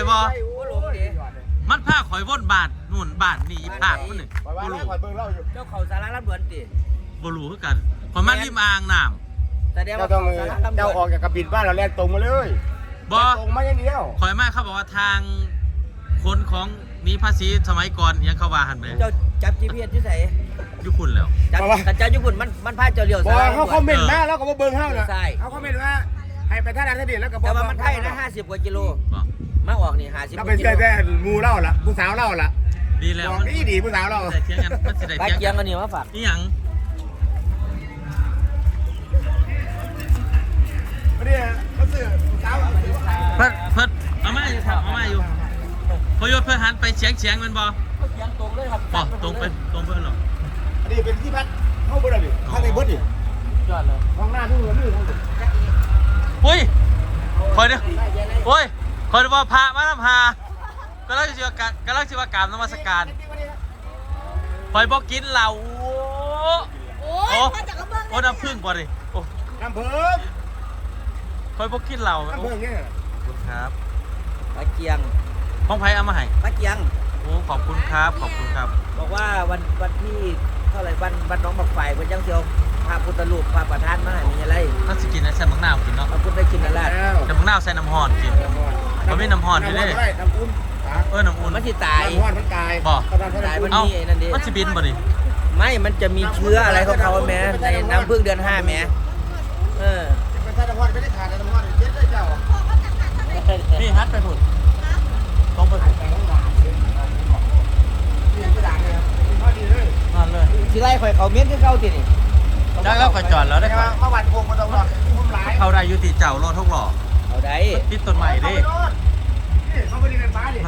อยบ่โอ้หลงดิมันพาข่อยว่นบาทนู่นบาทนี่อีผากมันนี่คอยว่าบ่แล้วรู้คอยเบิ่งเล่าอยู่เจ้าเขาสาระรับด่วนติบ่รู้คือกันข่อยมาริมอ่างน้แสดงเจ้าว่าต้องเขาสาระรับด่เจ้าวนออกจากกระบินบ้านเราแล่นตรงมาเลยำบ่ตรงมาอย่างเดียวข่อยมาเขาบอกว่าทางคนของมีภาษีสมัยก่อนยังเขาว่าหันไปเจ้าจับ GPS ที่ใส่ยุคุณแล้ว จับกันเจ้าญี่ปุ่นมันมันพาเจ้าเลี้ยวบอซ้ายกเขาคอมเมนต์มาแล้วก็บ่เบิ่งเฮาน่ะใช่ เขาคอมเมนต์ว่าให้ไปท่าดันท่าเดียนแล้วก็บ่แต่ว่ามันไทยนะ50กว่ากิโล บ่ มาออกนี่50กเราว่าเป็นกิแค่โลแต่งูเล่าล่ะผู้สาวเล่าล่ะดีแล้วบอกมันนี่ดีผู้สาวเล่าสิได้เถียงกันมันสิได้ไปเถียงเกียกังนกันนี่มาฝากนี่หยังไม่ได้เขาซื้อสาวเพิ่นเพิ่นเอามาอยู่ครับเอามาอยู่พอยศเพิ่นหันไปเฉียงเฉียงๆแมันบ่เกียงตรงเลยครับบ่ตรงไปตรงไปหรออันนี้เป็นที่พักเข้าบ่ได้ดิข้างในเบิดดิยอดเลยห้องหน้าทุ่งเลยนี่ห้องนี้อุ้ยคอยเด้อโอ้ย คอยว่าพระมานำหาก็ลังสิว่ากะก็ลังสิว่ากราบนมัสการคอยบ่กินเหล้าโอ้โอ้ยมาจากกระเบื้องโอ้น้ำผึ้งบ่ดิโอ้น้ำเพิ่มคอยบ่กินเหล้าน้ำโอ้เพิ่มเนี่ยขอบคุณครับไปเกียงห้องไผเอามาให้ไปเกียงโอ้ขอบคุณครับขอบคุณครับ บอกว่าวันวันที่เท่าไหร่วันวันน้องบักไฟวันยังเสียวพระพุทธรูปพระประธานมาให้มีอะไรถ้าสิกินนะใส่มังนาวกินเนาะพระพุทธชินราชแล้วแต่มังนาวใส่น้ำฮ้อนกิน มันมีน้ำฮ้อนอยู่ดิน้ำอุ่นเออน้ำอุ่น มันสิตาย น้ำฮ้อนมันกายบ่ตายมั น เอ้านี่ไอ้นั่นดิ มันสิบินบ่ดิไม่ มันจะมีเชื้ออะไรของเขาแม้ในน้ำพึ่งเดือนห้าแม้เออเป็นท่าน้ำฮ้อนไม่ได้ขาดน้ำฮ้อนเจ็ดได้เจ้านี่ฮัดไปพุ่นต้องไปพุ่นนี่กระดาษเลยครับพอดีเลยนั่นเลยสิไล่ข่อยเขาเม็ดคือเก่าทีนี่ได้แล้วข่อยจอดแล้วได้แต่ข่อว่ายเมื่อวันโคงมาตลอดมุมหลายเข้าได้อยุติเจ้ารถทุกหล่อ เอาได้ติดต้นใหม่ดินี่เขาไม่ได้เป็นฟ้าดิ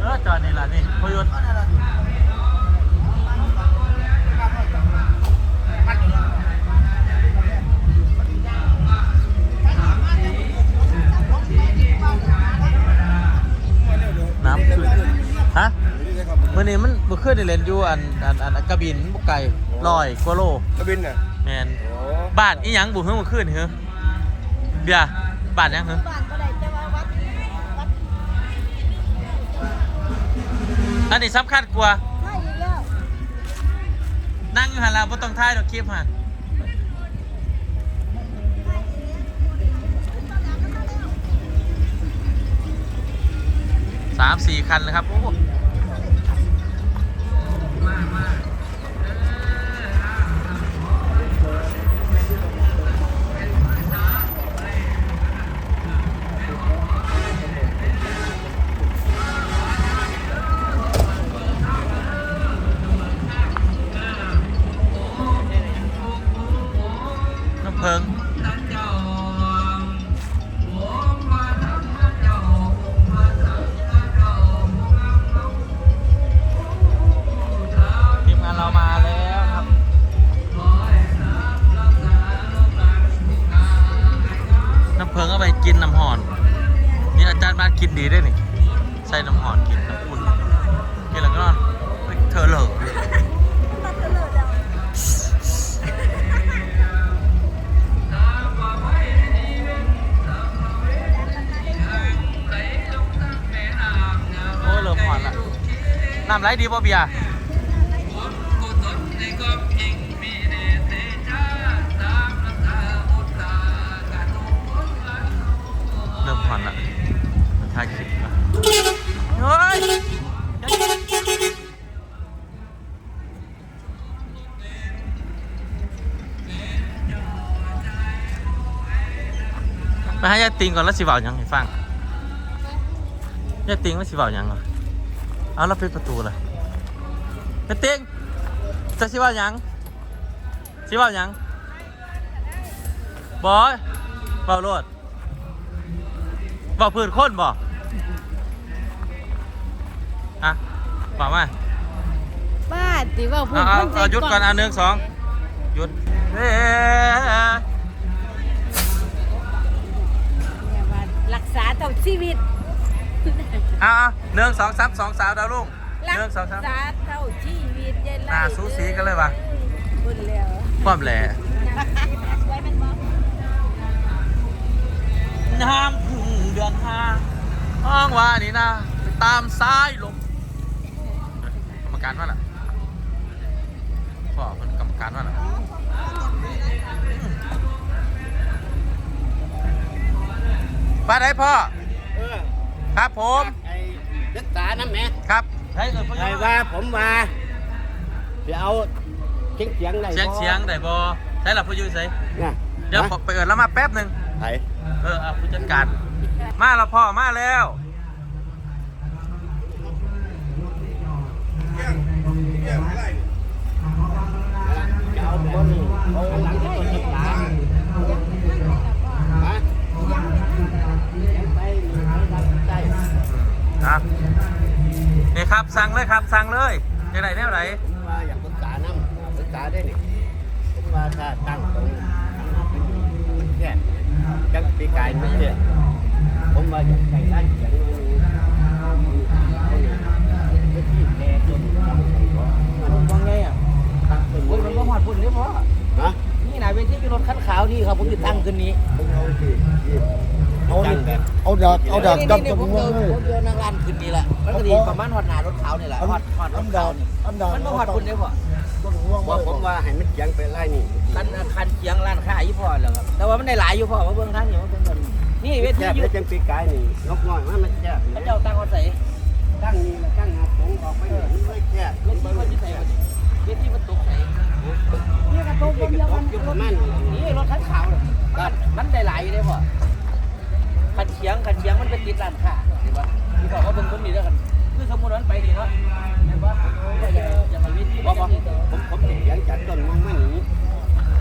เออจอดนี่ล่ะนี่พยศน้ำขึ้นฮะมื่อนี้มันมื่อคืนได้เล่นอยู่อันอันอันอันกระบินบุกไก่ลอยกว่าโลกระบินน่ะ แมนบ้านอีหยังบุเฮือมื่อคืนเหรอเบียร์บ้านหยังเหรอบ้านก็ได้แต่ว่าวัดวัดอันนี้สำคัญกว่าใช่อีกแล้วนั่งอยู่หันแล้วบ่ต้องถ่ายดอกคลิปหันสามสี่คันเลยครับโอ้ ไหลดีป่เบียร์เริ่มหอนละถ่ายคลิปละเฮ้ยไปหายายติงก่อนแล้วสิเบาหยังให้ฟังยายติงแล้วสิเบาหยังเหรอ เอาเราปิดประตูเลยยายติงจะสิเบาหยังสิเบาหยังบอยเบาโลดเบาพื้นคนบ่อะบอกมาบ้าติว่าพูเอาดเอาคนใจเอาหยุดก่อนอันหนึ่งสองหยุดเอ้ยเนี่ยว่ารักษาต่อชีวิตเอาเอาหนึ่งสองสามสองสาวดาวลุ่งหรักนึ่งสองสามษาเท่าชีวิตยายไล่หน้าสูสีกันเลยว่ะพูดแล้วความแหล่ไว้มันบ่น้ำพึ่งเดือนห้าห้องว่านี่นะไปตามซ้ายลมกรรมการว่าล่ะพ่อคนกรรมการว่าล่ะป้าได้พ่อเออครับผมไอ้ ศึกษาน้ำแม่ครับใช่เออพ่อไอ้ว่าผมว่าจะเอาเสียงเสียงไหนเสียงเสียงได้บอใช่หลับผู้อยูใส่นะเดี๋ยวขอไปเอินแล้วมาแป๊บหนึ่งไผ่เออเอาผู้จัดการมาแล้วพ่อมาแล้ว ครับนี่ครับสั่งเลยครับสั่งเลยจะไหนแนวไหนผมว่าอยากปรึกษาน้ำปรึกษาได้นี่ผมว่าถ้าตั้งตรงเนี่ยจังปีกายไม่เชื่อผมว่าอยากใส่ได้านเสียงมันที่แน่จนทำให้เพราะ ผมว่าไงอะ ตั้งเป็น ผมมันก็หอดพุ่นนี่พอ ฮะ นี่นายเวทีมีรถคันขาวนี่ครับผมจะตั้งขึ้นนี้ ผมเอาสิ เอาดิ เอาดอกเอาดอกนี่ดอกนี่จผมมูเดิกนเลยผมเดินนั่งร้านขึ้นนี่แหละมันก็ดีประมาณหอดหนารถขาวนี่แหละหอดหอดรถขาวนี่อันดอกมันก็หอดพุ่นได้พอว่าผมว่าให้มันเสียงไปไล่นี่คันคันเคียงร้านค้าอยู่พอแล้วครับแต่ว่ามันได้หลายอยู่พอมาเบิ่งทางนี้มันเป็นแบบนี่เวทีแค่อยู่ได้จังปีกายนี่นกน้อยมันมันแค่พระเจ้าตั้งเขาใส่ตั้งนี่ละตั้งหาสงออกไปนี่มันไม่แค่เวทีมันที่ใส่เวทีมันตกใส่นี่กระตุกเดียวมันประมาณนี้นี่รถคันขาวเลยก็มันได้หลายอยู่ได้พ อคันเคียงคันเคียงมันเป็นติดร้านค้าเห็นปะที่บอกว่าเบิ่งคนนี้แล้วกันคือสมมุติว่ามันไปนี่เนาะเห็นปะอย่าอย่ามาเวทีบอกว่าผมผมติดเสียงจากต้นมองไม่หนี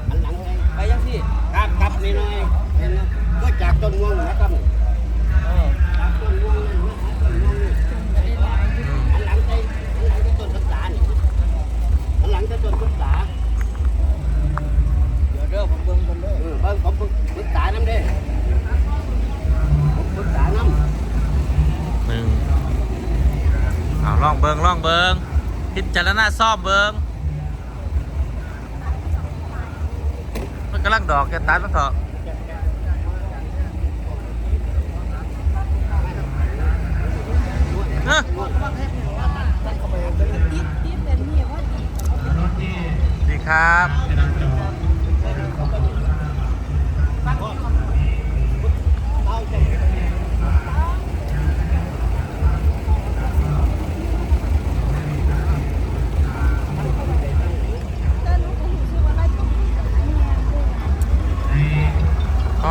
อันหลังไงไปยังที่ครับครับนี่หน่อยเห็นนะก็จากต้นม่วงนะครับ เออ จากต้นม่วงนั่นมาหาต้นม่วงนี่อันหลังใจอันหลังจะต้นศึกษานี่อันหลังจะต้นศึกษา เดี๋ยวเด้อผมเบิ่งคนเด้อ เออเบิ่งผมศึกษาน้ำเด้ผมศึกษาน้ำ หนึ่งเอาลองเบิงลองเบิงพิ จารณาซ่อมเบิ้งมันกำลังดอกแกตัดมันเถอะเอ้อติดติดแต่นี่ว่าดีครับ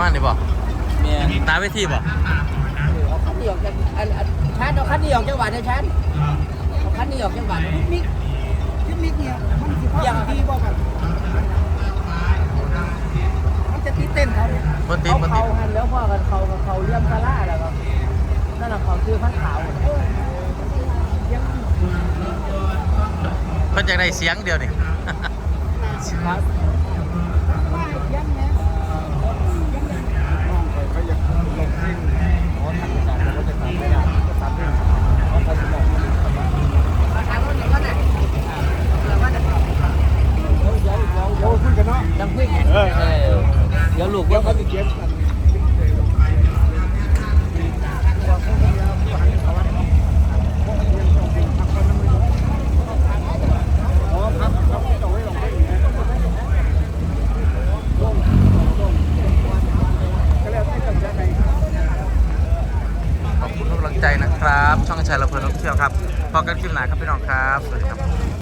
มาณนี้บ่แม่นหนาเวทีบ่เอาคันนี้ออกจากอันอันชาร์จเอาคันนี้ออกจากบ้านเด้อชาร์จเอาคันนี้ออกจากบ้านมิกพิมิกเนี่ยมันสิพ่อดีบ่กันมันจะติดเต้นเขาเนี่ยบนติดเอาบนติเขาดหันแล้วพ่อกันเขากับเขาเลี้ยมซาร่าแล้วครับนั่นน่ะเขาคือพันขาวเพิ่นอยากได้เสียงเดียวนี่ ครับ ว่าเลี้ยงเนี่ย เขาอยากลงเล่นอ๋อทำการเขาจะทำไม่ได้จะทำไม่ได้เขาเขาจะบอก มาถามคนนี้ก่อนน่ะเดี๋ยวว่าจะ โอ้คุยกันเนาะ จังคุยกัน เออ เออเดี๋ยวลูก เดี๋ เดี๋ ย ยว ว เขาจะเก็บกันอ๋อครับครับเอาไว้ลงไปอีกนะก็แล้วที่กันจะไหน ขอบคุณทุกกำลังใจนะครับ ช่องชายเราเพลินท่องเที่ยวครับพอ กันคลิปหน้าครับพี่น้องครับ สวัสดีครับ